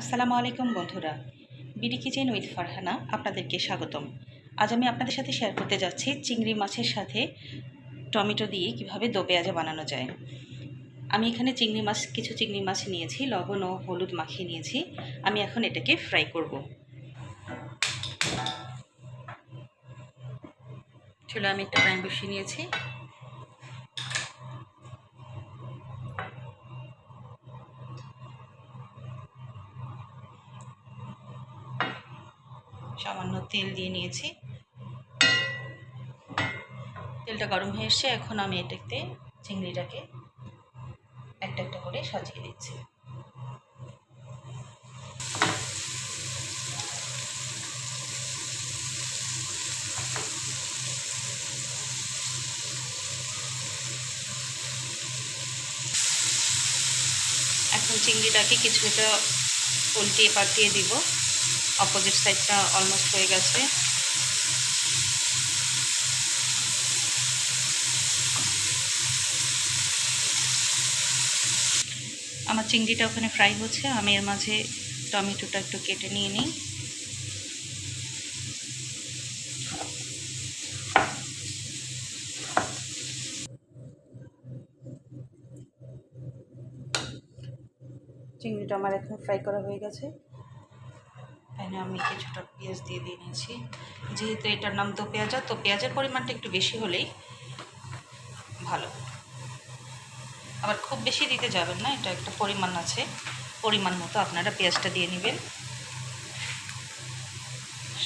আসসালামু আলাইকুম বন্ধুরা। বিডি কিচেন উইথ ফারহানা আপনাদেরকে স্বাগতম। আজ আমি আপনাদের সাথে শেয়ার করতে যাচ্ছি চিংড়ি মাছের সাথে টমেটো দিয়ে কীভাবে দো পেঁয়াজা বানানো যায়। আমি এখানে চিংড়ি মাছ, কিছু চিংড়ি মাছ নিয়েছি, লবণ ও হলুদ মাখিয়ে নিয়েছি। আমি এখন এটাকে ফ্রাই করব। চলো আমি একটা প্যান বসিয়ে নিয়েছি। সামান্য তেল দিয়ে নিয়েছি। তেলটা গরম হয়ে এসছে, এখন আমি এটাতে চিংড়িটাকে একটা একটা করে সাজিয়ে দিচ্ছি। এখন চিংড়িটাকে কিছুটা উল্টিয়ে পাল্টিয়ে দিব। অপোজিট সাইডটা অলমোস্ট হয়ে গেছে। আমার চিংড়িটা ওখানে ফ্রাই হচ্ছে। আমি এর মাঝে টমেটোটা একটু কেটে নিয়ে নিই। চিংড়িটা আমার এখন ফ্রাই করা হয়ে গেছে। এখানে আমি কিছুটা পেঁয়াজ দিয়ে দিয়ে নিয়েছি। যেহেতু এটার নাম তো পেঁয়াজা, তো পেঁয়াজের পরিমাণটা একটু বেশি হলেই ভালো। আবার খুব বেশি দিতে যাবেন না, এটা একটা পরিমাণ আছে। পরিমাণ মতো আপনারা পেঁয়াজটা দিয়ে নেবেন।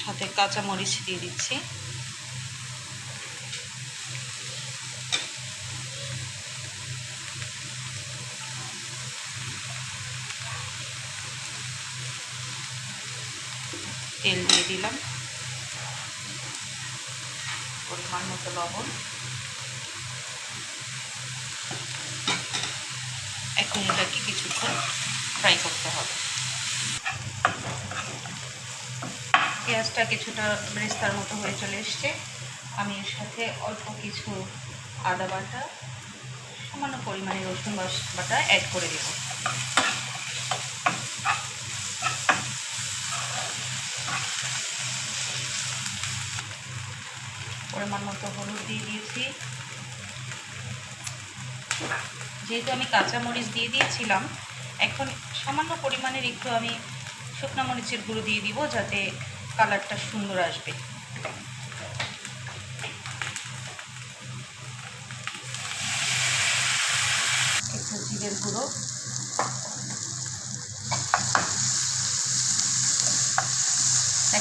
সাথে কাঁচা মরিচ দিয়ে দিচ্ছি। তেল দিয়ে দিলাম। পরিমাণ মতো লবণ। এখন এটাকে কিছুক্ষণ ফ্রাই করতে হবে। পেঁয়াজটা কিছুটা ব্রেস্তার মতো হয়ে চলে এসছে। আমি এর সাথে অল্প কিছু আদা বাটা, সামান্য পরিমাণে রসুন বাটা অ্যাড করে দেব। পরিমাণ মতো হলুদ দিয়ে দিয়েছি। যেহেতু আমি কাঁচা মরিচ দিয়ে দিয়েছিলাম, এখন সামান্য পরিমাণের একটু আমি শুকনো মরিচের গুঁড়ো দিয়ে দিব যাতে কালারটা সুন্দর আসবে। একটু জিরের গুঁড়ো।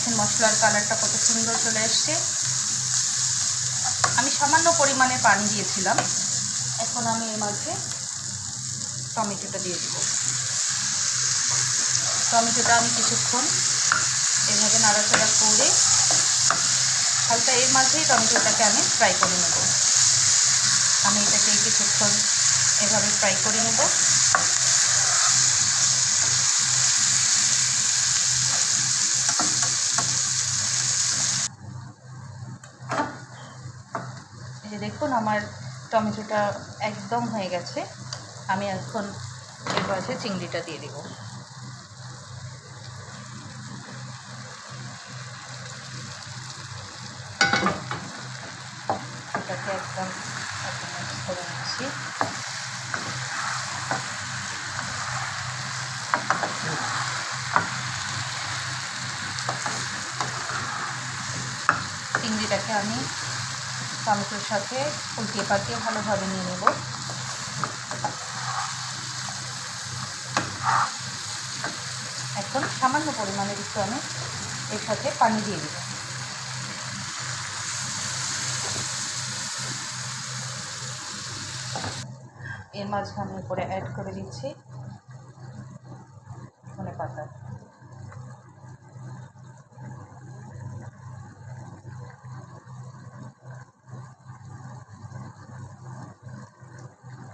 দেখেন মশলার কালারটা কত সুন্দর চলে এসছে। আমি সামান্য পরিমাণে পানি দিয়েছিলাম। এখন আমি এর মাঝে টমেটোটা দিয়ে দেব। টমেটোটা আমি কিছুক্ষণ এভাবে নাড়াচাড়া করে হালকা এর মাঝেই টমেটোটাকে আমি ফ্রাই করে নেব। আমি এটাকে কিছুক্ষণ এভাবে ফ্রাই করে নেব। যে দেখুন আমার টমেটোটা একদম হয়ে গেছে, আমি এখন এর মাঝে চিংড়িটা দিয়ে দেব। এটাকে একদম করে নিচ্ছি। চিংড়িটাকে আমি টমেটোর সাথে উল্টিয়ে পাল্টিয়ে ভালোভাবে নিয়ে নেব। এখন সামান্য পরিমাণের একটু আমি এর সাথে পানি দিয়ে দেব। এর মাঝে আমি উপরে অ্যাড করে দিচ্ছি ধনে পাতা।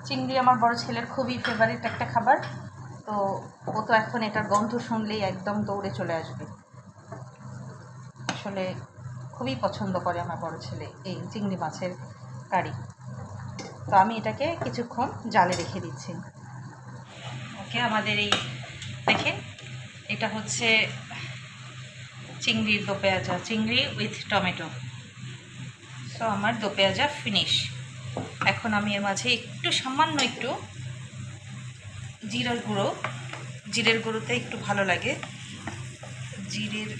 চিংড়ি আমার বড় ছেলের খুবই ফেভারিট একটা খাবার। তো ও তো এখন এটার গন্ধ শুনলেই একদম দৌড়ে চলে আসবে। আসলে খুবই পছন্দ করে আমার বড় ছেলে এই চিংড়ি মাছের কারি। তো আমি এটাকে কিছুক্ষণ জালে রেখে দিচ্ছি। ওকে, আমাদের এই দেখেন, এটা হচ্ছে চিংড়ির দো পেঁয়াজা, চিংড়ি উইথ টমেটো সো আমার দো পেঁয়াজা ফিনিশ এখন আমি এর মাঝে একটু সামান্য একটু জিরার গুঁড়ো। জিরের গুঁড়োতে একটু ভালো লাগে। জিরের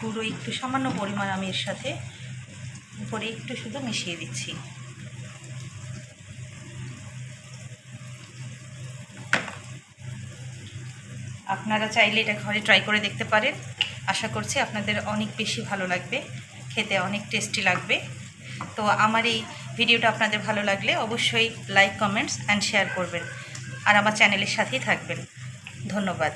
গুঁড়ো একটু সামান্য পরিমাণ আমি এর সাথে উপরে একটু শুধু মিশিয়ে দিচ্ছি। আপনারা চাইলে এটা ঘরে ট্রাই করে দেখতে পারেন। আশা করছি আপনাদের অনেক বেশি ভালো লাগবে। খেতে অনেক টেস্টি লাগবে। তো আমার এই ভিডিওটা আপনাদের ভালো লাগলে অবশ্যই লাইক কমেন্টস অ্যান্ড শেয়ার করবেন। আর আমার চ্যানেলের সাথেই থাকবেন। ধন্যবাদ।